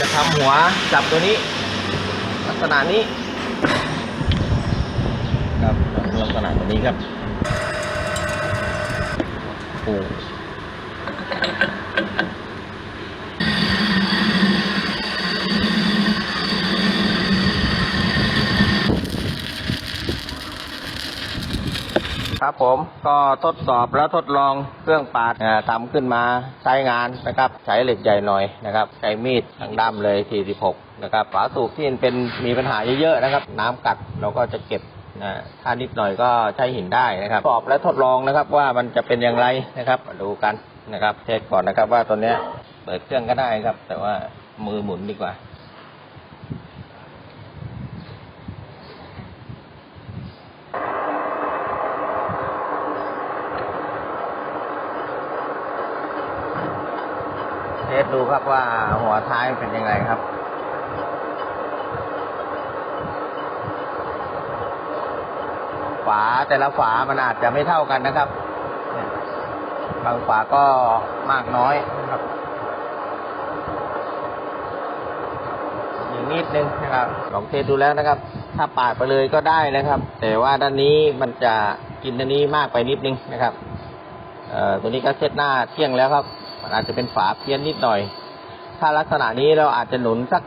จะทำหัวจับตัวนี้ ลักษณะนี้ครับลักษณะตัวนี้ครับโอ้ ครับผมก็ทดสอบแล้วทดลองเครื่องปาดทำขึ้นมาใช้งานนะครับใช้เหล็กใหญ่หน่อยนะครับใช้มีดทางด้ามเลย 46 นะครับฝาสูบที่เป็นมีปัญหาเยอะๆนะครับ น้ำกัดเราก็จะเก็บนะถ้านิดหน่อยก็ใช้หินได้นะครับสอบและทดลองนะครับว่ามันจะเป็นอย่างไรนะครับดูกันนะครับเช็คก่อนนะครับว่าตัวเนี้ยเปิดเครื่องก็ได้ครับ แต่ว่ามือหมุนดีกว่า เทสดูครับว่าหัวท้ายเป็นยังไงครับฝาแต่ละฝามันอาจจะไม่เท่ากันนะครับ บางฝาก็มากน้อยนะครับอย่างนิดนึงนะครับลองเทสดูแล้วนะครับ ถ้าปาดไปเลยก็ได้นะครับ แต่ว่าด้านนี้มันจะกินด้านนี้มากไปนิดนึงนะครับตัวนี้ก็เซตหน้าเที่ยงแล้วครับ มันอาจจะเป็นฝาเพี้ยนนิดหน่อย ถ้าลักษณะนี้เราอาจจะหนุนสัก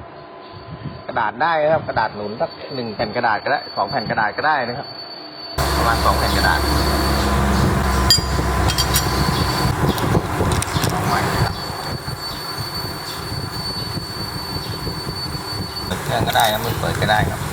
กระดาษได้นะครับ กระดาษหนุนสักหนึ่งแผ่นกระดาษก็ได้สองแผ่นกระดาษก็ได้นะครับ ประมาณสองแผ่นกระดาษม่นะครับเปิดเครื่องก็ได้ครับไม่เปิดก็ได้ครับ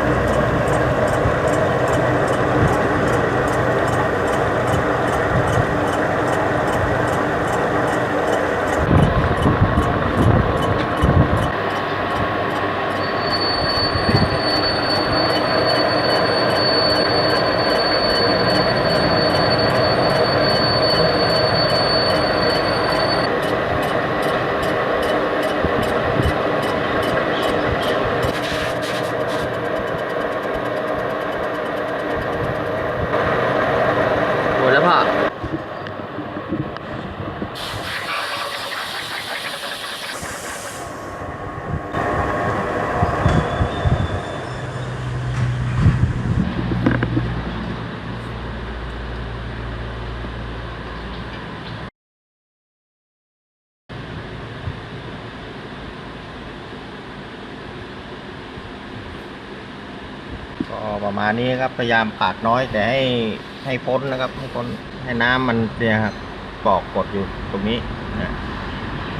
ก็ประมาณนี้ครับพยายามปาดน้อยแต่ให้ให้พ้นนะครับให้พ้นให้น้ำมันเนี่ยครับปอกกดอยู่ตรงนี้นะ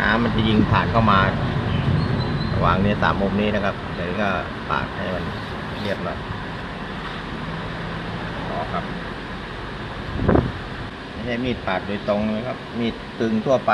น้ำมันจะยิงผ่านเข้ามาระหว่างนี้สามมุมนี้นะครับเดี๋ยวก็ปาดให้มันเรียบร้อยพอครับไม่ใช่มีดปาดโดยตรงนะครับ มีดตึงทั่วไป